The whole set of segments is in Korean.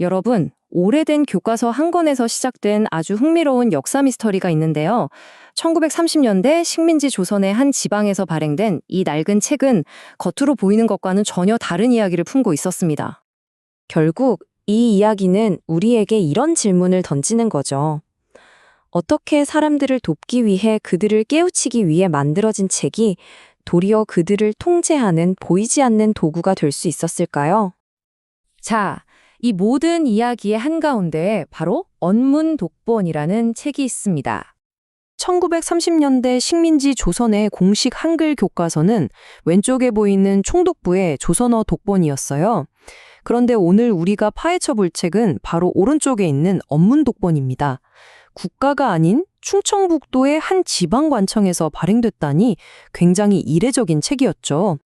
여러분, 오래된 교과서 한 권에서 시작된 아주 흥미로운 역사 미스터리가 있는데요. 1930년대 식민지 조선의 한 지방에서 발행된 이 낡은 책은 겉으로 보이는 것과는 전혀 다른 이야기를 품고 있었습니다. 결국 이 이야기는 우리에게 이런 질문을 던지는 거죠. 어떻게 사람들을 돕기 위해 그들을 깨우치기 위해 만들어진 책이 도리어 그들을 통제하는 보이지 않는 도구가 될 수 있었을까요? 자, 이 모든 이야기의 한가운데 바로 언문 독본이라는 책이 있습니다. 1930년대 식민지 조선의 공식 한글 교과서는 왼쪽에 보이는 총독부의 조선어 독본이었어요. 그런데 오늘 우리가 파헤쳐 볼 책은 바로 오른쪽에 있는 언문 독본입니다. 국가가 아닌 충청북도의 한 지방관청에서 발행됐다니 굉장히 이례적인 책이었죠.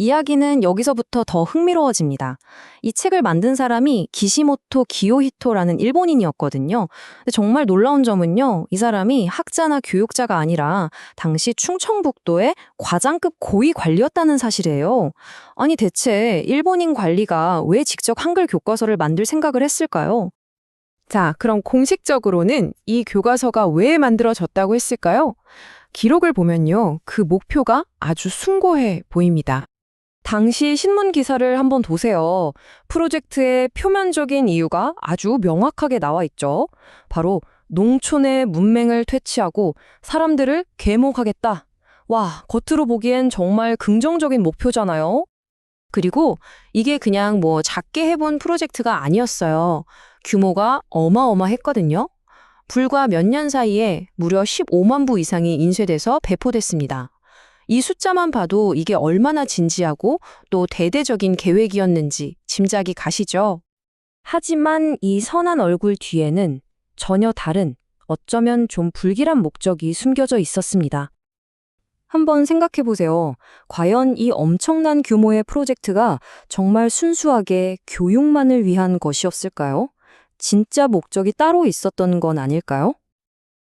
이야기는 여기서부터 더 흥미로워집니다. 이 책을 만든 사람이 기시모토 기요히토라는 일본인이었거든요. 정말 놀라운 점은요, 이 사람이 학자나 교육자가 아니라 당시 충청북도의 과장급 고위 관리였다는 사실이에요. 아니, 대체 일본인 관리가 왜 직접 한글 교과서를 만들 생각을 했을까요? 자, 그럼 공식적으로는 이 교과서가 왜 만들어졌다고 했을까요? 기록을 보면요, 그 목표가 아주 숭고해 보입니다. 당시 신문 기사를 한번 보세요. 프로젝트의 표면적인 이유가 아주 명확하게 나와 있죠. 바로 농촌의 문맹을 퇴치하고 사람들을 계목하겠다. 와, 겉으로 보기엔 정말 긍정적인 목표잖아요. 그리고 이게 그냥 뭐 작게 해본 프로젝트가 아니었어요. 규모가 어마어마했거든요. 불과 몇 년 사이에 무려 15만 부 이상이 인쇄돼서 배포됐습니다. 이 숫자만 봐도 이게 얼마나 진지하고 또 대대적인 계획이었는지 짐작이 가시죠? 하지만 이 선한 얼굴 뒤에는 전혀 다른, 어쩌면 좀 불길한 목적이 숨겨져 있었습니다. 한번 생각해 보세요. 과연 이 엄청난 규모의 프로젝트가 정말 순수하게 교육만을 위한 것이었을까요? 진짜 목적이 따로 있었던 건 아닐까요?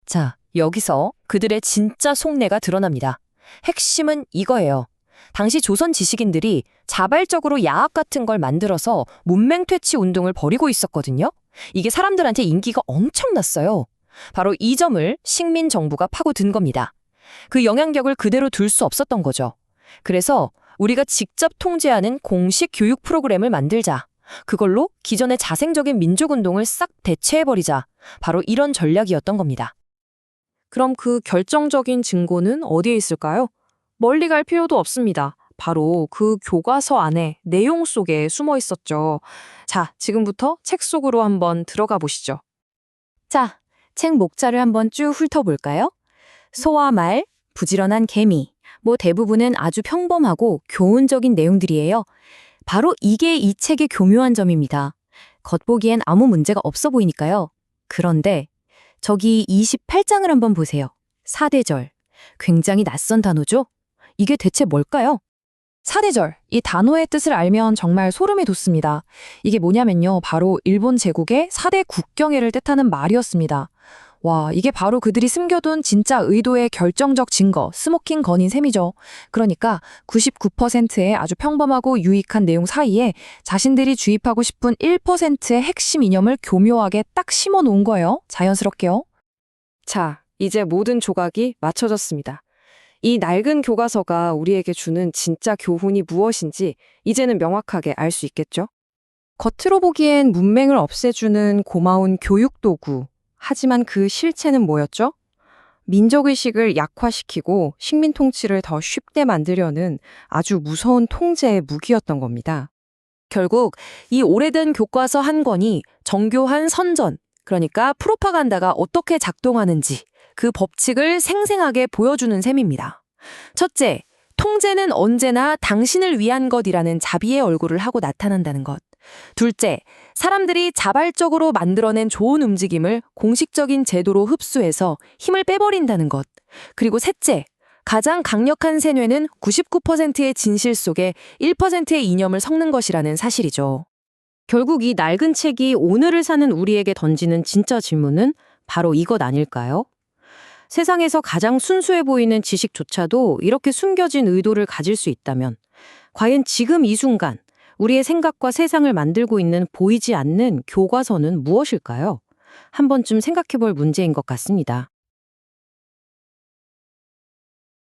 자, 여기서 그들의 진짜 속내가 드러납니다. 핵심은 이거예요. 당시 조선 지식인들이 자발적으로 야합 같은 걸 만들어서 문맹 퇴치 운동을 벌이고 있었거든요. 이게 사람들한테 인기가 엄청났어요. 바로 이 점을 식민 정부가 파고든 겁니다. 그 영향력을 그대로 둘 수 없었던 거죠. 그래서 우리가 직접 통제하는 공식 교육 프로그램을 만들자. 그걸로 기존의 자생적인 민족운동을 싹 대체해버리자. 바로 이런 전략이었던 겁니다. 그럼 그 결정적인 증거는 어디에 있을까요? 멀리 갈 필요도 없습니다. 바로 그 교과서 안에 내용 속에 숨어 있었죠. 자, 지금부터 책 속으로 한번 들어가 보시죠. 자, 책 목자를 한번 쭉 훑어볼까요? 소와 말, 부지런한 개미, 뭐 대부분은 아주 평범하고 교훈적인 내용들이에요. 바로 이게 이 책의 교묘한 점입니다. 겉보기엔 아무 문제가 없어 보이니까요. 그런데 저기 28장을 한번 보세요. 사대절. 굉장히 낯선 단어죠? 이게 대체 뭘까요? 사대절. 이 단어의 뜻을 알면 정말 소름이 돋습니다. 이게 뭐냐면요. 바로 일본 제국의 사대 국경회를 뜻하는 말이었습니다. 와, 이게 바로 그들이 숨겨둔 진짜 의도의 결정적 증거, 스모킹 건인 셈이죠. 그러니까 99%의 아주 평범하고 유익한 내용 사이에 자신들이 주입하고 싶은 1%의 핵심 이념을 교묘하게 딱 심어 놓은 거예요. 자연스럽게요. 자, 이제 모든 조각이 맞춰졌습니다. 이 낡은 교과서가 우리에게 주는 진짜 교훈이 무엇인지 이제는 명확하게 알 수 있겠죠? 겉으로 보기엔 문맹을 없애주는 고마운 교육 도구. 하지만 그 실체는 뭐였죠? 민족의식을 약화시키고 식민 통치를 더 쉽게 만들려는 아주 무서운 통제의 무기였던 겁니다. 결국 이 오래된 교과서 한 권이 정교한 선전, 그러니까 프로파간다가 어떻게 작동하는지 그 법칙을 생생하게 보여주는 셈입니다. 첫째, 통제는 언제나 당신을 위한 것이라는 자비의 얼굴을 하고 나타난다는 것. 둘째, 사람들이 자발적으로 만들어낸 좋은 움직임을 공식적인 제도로 흡수해서 힘을 빼버린다는 것. 그리고 셋째, 가장 강력한 세뇌는 99%의 진실 속에 1%의 이념을 섞는 것이라는 사실이죠. 결국 이 낡은 책이 오늘을 사는 우리에게 던지는 진짜 질문은 바로 이것 아닐까요? 세상에서 가장 순수해 보이는 지식조차도 이렇게 숨겨진 의도를 가질 수 있다면, 과연 지금 이 순간, 우리의 생각과 세상을 만들고 있는 보이지 않는 교과서는 무엇일까요? 한 번쯤 생각해 볼 문제인 것 같습니다.